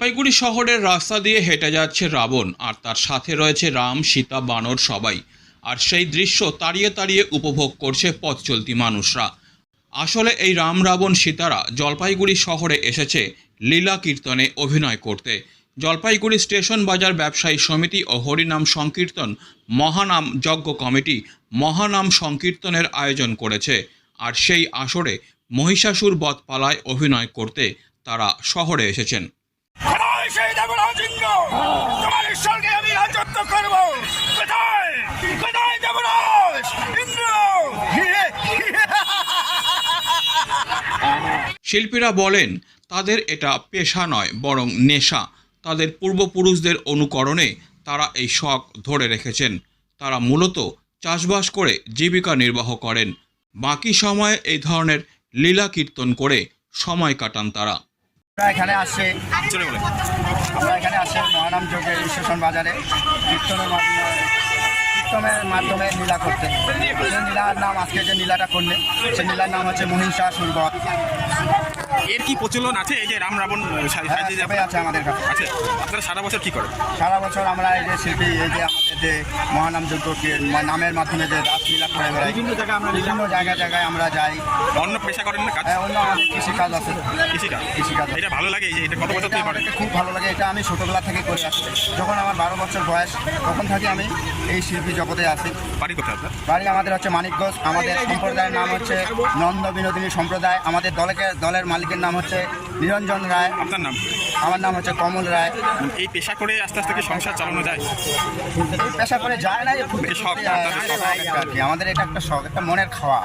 জলপাইগুড়ি শহরের রাস্তা দিয়ে হেঁটে যাচ্ছে রাবণ, আর তার সাথে রয়েছে রাম, সীতা, বানর সবাই। আর সেই দৃশ্য তাড়িয়ে তাড়িয়ে উপভোগ করছে পথ চলতি মানুষরা। আসলে এই রাম, রাবণ, সীতারা জলপাইগুড়ি শহরে এসেছে লীলা কীর্তনে অভিনয় করতে। জলপাইগুড়ি স্টেশন বাজার ব্যবসায়ী সমিতি ও হরিনাম সংকীর্তন মহানাম যজ্ঞ কমিটি মহানাম সংকীর্তনের আয়োজন করেছে। আর সেই আসরে মহিষাসুর বধপালায় অভিনয় করতে তারা শহরে এসেছেন। তোমার আমি রাজত্ব করব। কোথায়? কোথায় ইন্দ্র! শিল্পীরা বলেন, তাদের এটা পেশা নয়, বরং নেশা। তাদের পূর্বপুরুষদের অনুকরণে তারা এই শখ ধরে রেখেছেন। তারা মূলত চাষবাস করে জীবিকা নির্বাহ করেন। বাকি সময়ে এই ধরনের লীলা কীর্তন করে সময় কাটান তারা। এখানে আসছে আমরা এখানে আসে মহানাম যোগে স্টেশন বাজারে কীর্তনের মাধ্যমে কীর্তনের মাধ্যমে নীলা করতে। নীলার নাম আজকে যে নীলাটা করলে সেই নীলার নাম হচ্ছে মহিষা সুরবত এর কি প্রচলন আছে? এই যে রাম রাবণ হ্যাঁ, আছে আমাদের কাছে। আছে। আপনারা সারা বছর কি করেন? সারা বছর আমরা এই যে শিল্পী এই যে আমাদের যে মহানাম যজ্ঞকে নামের মাধ্যমে যে রাসলীলা করে বেড়াই বিভিন্ন জায়গায় আমরা বিভিন্ন জায়গায় জায়গায় আমরা যাই। অন্য পেশা করেন না কাজ? হ্যাঁ, অন্য আমাদের কৃষিকাজ আছে। কৃষিকাজ। কৃষিকাজ এটা ভালো লাগে এই যে এটা কত বছর এটা থেকে করেন? খুব ভালো লাগে এটা আমি ছোটবেলা থেকে করে আসছি যখন আমার বারো বছর বয়স তখন থেকে আমি এই শিল্পী জগতে আছি বাড়ি কোথায় আপনার? বাড়ি আমাদের হচ্ছে মানিকগঞ্জ। আমাদের সম্প্রদায়ের নাম হচ্ছে নন্দ বিনোদিনী সম্প্রদায়। আমাদের দলকে দলের মালিকের নাম হচ্ছে নিরঞ্জন রায়। আপনার নাম? আমার নাম হচ্ছে কমল রায়। এই পেশা করে আস্তে আস্তে কি সংসার চালানো যায়? পেশা করে যায় না খুব শখ, আপনাদের শখ। আর কি। আমাদের এটা একটা শখ একটা মনের খাওয়া।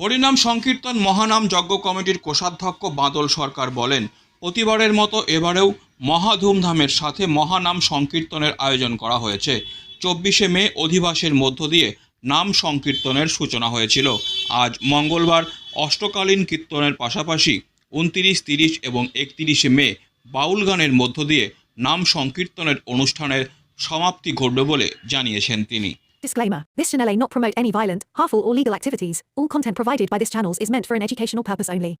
হরিনাম সংকীর্তন মহানাম যজ্ঞ কমিটির কোষাধ্যক্ষ বাদল সরকার বলেন প্রতিবারের মতো এবারেও মহা ধুমধামের সাথে মহানাম সংকীর্তনের আয়োজন করা হয়েছে। চব্বিশে মে অধিবাসের মধ্য দিয়ে নাম সংকীর্তনের সূচনা হয়েছিল। আজ মঙ্গলবার অষ্টকালীন কীর্তনের পাশাপাশি উনতিরিশ তিরিশ এবং একতিরিশে মে বাউল গানের মধ্য দিয়ে নাম সংকীর্তনের অনুষ্ঠানের সমাপ্তি ঘটবে বলে জানিয়েছেন তিনি Disclaimer This channel may not promote any violent, harmful, or legal activities. All content provided by this channel is meant for an educational purpose only.